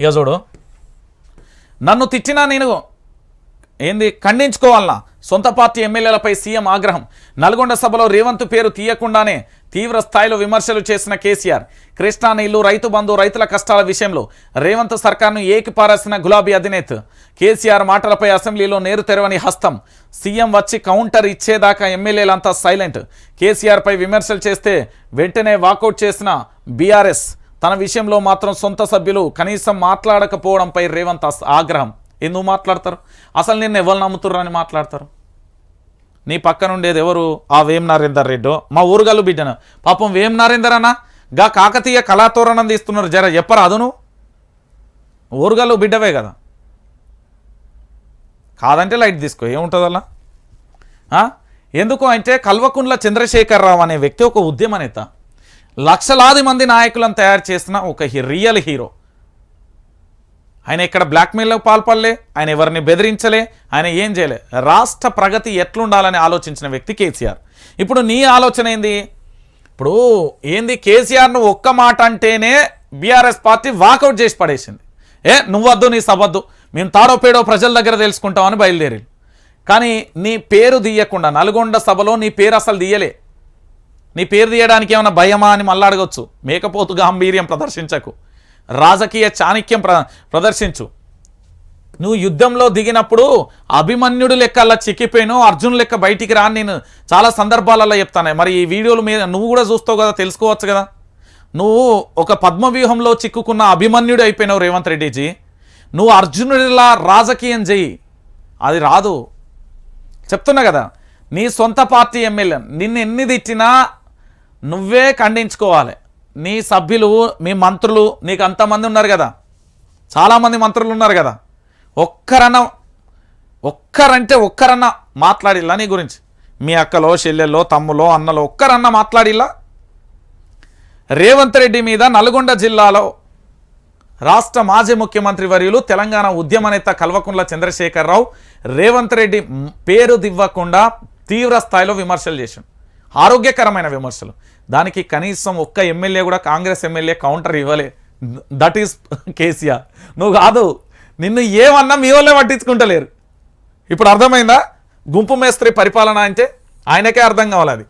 ఇక చూడు. నన్ను తిట్టినా నేను ఏంది ఖండించుకోవాలనా? సొంత పార్టీ ఎమ్మెల్యేలపై సీఎం ఆగ్రహం. నల్గొండ సభలో రేవంత్ పేరు తీయకుండానే తీవ్ర స్థాయిలో విమర్శలు చేసిన కేసీఆర్. కృష్ణా నీళ్ళు రైతు బంధు రైతుల కష్టాల విషయంలో రేవంత్ సర్కార్ను ఏకిపారేసిన గులాబీ అధినేత. కేసీఆర్ మాటలపై అసెంబ్లీలో నేరు తెరవని హస్తం. సీఎం వచ్చి కౌంటర్ ఇచ్చేదాకా ఎమ్మెల్యేలంతా సైలెంట్. కేసీఆర్పై విమర్శలు చేస్తే వెంటనే వాకౌట్ చేసిన బీఆర్ఎస్. తన విషయంలో మాత్రం సొంత సభ్యులు కనీసం మాట్లాడకపోవడంపై రేవంత్ ఆగ్రహం. ఎందుకు మాట్లాడతారు? అసలు నిన్ను ఎవరు నమ్ముతుర్రు అని మాట్లాడతారు? నీ పక్కన ఉండేది ఎవరు? ఆ వేం నరేందర్ రెడ్డో. మా ఊరుగల్లు బిడ్డను. పాపం వేం నరేందర్ అన్న? గా కాకతీయ కళాతోరణం తీస్తున్నారు జర చెప్పరా అదును? ఊరుగల్లు బిడ్డవే కదా. కాదంటే లైట్ తీసుకో ఏముంటుంది అలా ఎందుకు అంటే కల్వకుంట్ల చంద్రశేఖరరావు అనే వ్యక్తి ఒక ఉద్యమ నేత లక్షలాది మంది నాయకులను తయారు చేసిన ఒక రియల్ హీరో. ఆయన ఇక్కడ బ్లాక్మెయిల్లో పాల్పడలే ఆయన ఎవరిని బెదిరించలే ఆయన ఏం చేయలే. రాష్ట్ర ప్రగతి ఎట్లుండాలని ఆలోచించిన వ్యక్తి కేసీఆర్. ఇప్పుడు నీ ఆలోచన ఏంది? ఇప్పుడు ఏంది కేసీఆర్ను ఒక్క మాట అంటేనే బీఆర్ఎస్ పార్టీ వాకౌట్ చేసి పడేసింది. ఏ నువ్వద్దు నీ సవద్దు మేము తాడో పేడో ప్రజల దగ్గర తెలుసుకుంటామని బయలుదేరి కానీ నీ పేరు తీయకుండా నల్గొండ సభలో నీ పేరు అసలు తీయలే. నీ పేరు తీయడానికి ఏమైనా భయమా అని మళ్ళీ అడగొచ్చు. మేకపోతు గాంభీర్యం ప్రదర్శించకు. రాజకీయ చాణక్యం ప్ర ప్రదర్శించు. నువ్వు యుద్ధంలో దిగినప్పుడు అభిమన్యుడు లెక్క అలా చిక్కిపోయాను అర్జున్ లెక్క బయటికి రా నేను చాలా సందర్భాలలో చెప్తాను. మరి ఈ వీడియోలు మీద నువ్వు కూడా చూస్తావు కదా తెలుసుకోవచ్చు కదా. నువ్వు ఒక పద్మవ్యూహంలో చిక్కుకున్న అభిమన్యుడు అయిపోయినావు రేవంత్ రెడ్డిజీ. నువ్వు అర్జునుడిలా రాజకీయం చెయ్యి. అది రాదు. చెప్తున్నా కదా నీ సొంత పార్టీ ఎమ్మెల్యే నిన్ను ఎన్ని తిట్టినా నువ్వే ఖండించుకోవాలి. నీ సభ్యులు మీ మంత్రులు నీకు అంతమంది ఉన్నారు కదా. చాలామంది మంత్రులు ఉన్నారు కదా. ఒక్కరన్నా ఒక్కరంటే ఒక్కరన్నా మాట్లాడిల్లా నీ గురించి? మీ అక్కలో చెల్లెల్లో తమ్ములో అన్నలో ఒక్కరన్నా మాట్లాడిల్లా? రేవంత్ రెడ్డి మీద నల్గొండ జిల్లాలో రాష్ట్ర మాజీ ముఖ్యమంత్రి వర్యులు తెలంగాణ ఉద్యమ నేత కల్వకుంట్ల చంద్రశేఖరరావు రేవంత్ రెడ్డి పేరు దివ్వకుండా తీవ్ర స్థాయిలో విమర్శలు చేసిండు ఆరోగ్యకరమైన విమర్శలు. దానికి కనీసం ఒక్క ఎమ్మెల్యే కూడా కాంగ్రెస్ ఎమ్మెల్యే కౌంటర్ ఇవ్వలే. That is KCR. నువ్వు కాదు నిన్ను ఏమన్నా మీ వాళ్ళే పట్టించుకుంటలేరు. ఇప్పుడు అర్థమైందా? గుంపు మేస్త్రి పరిపాలన అంటే ఆయనకే అర్థం కావాలి అది.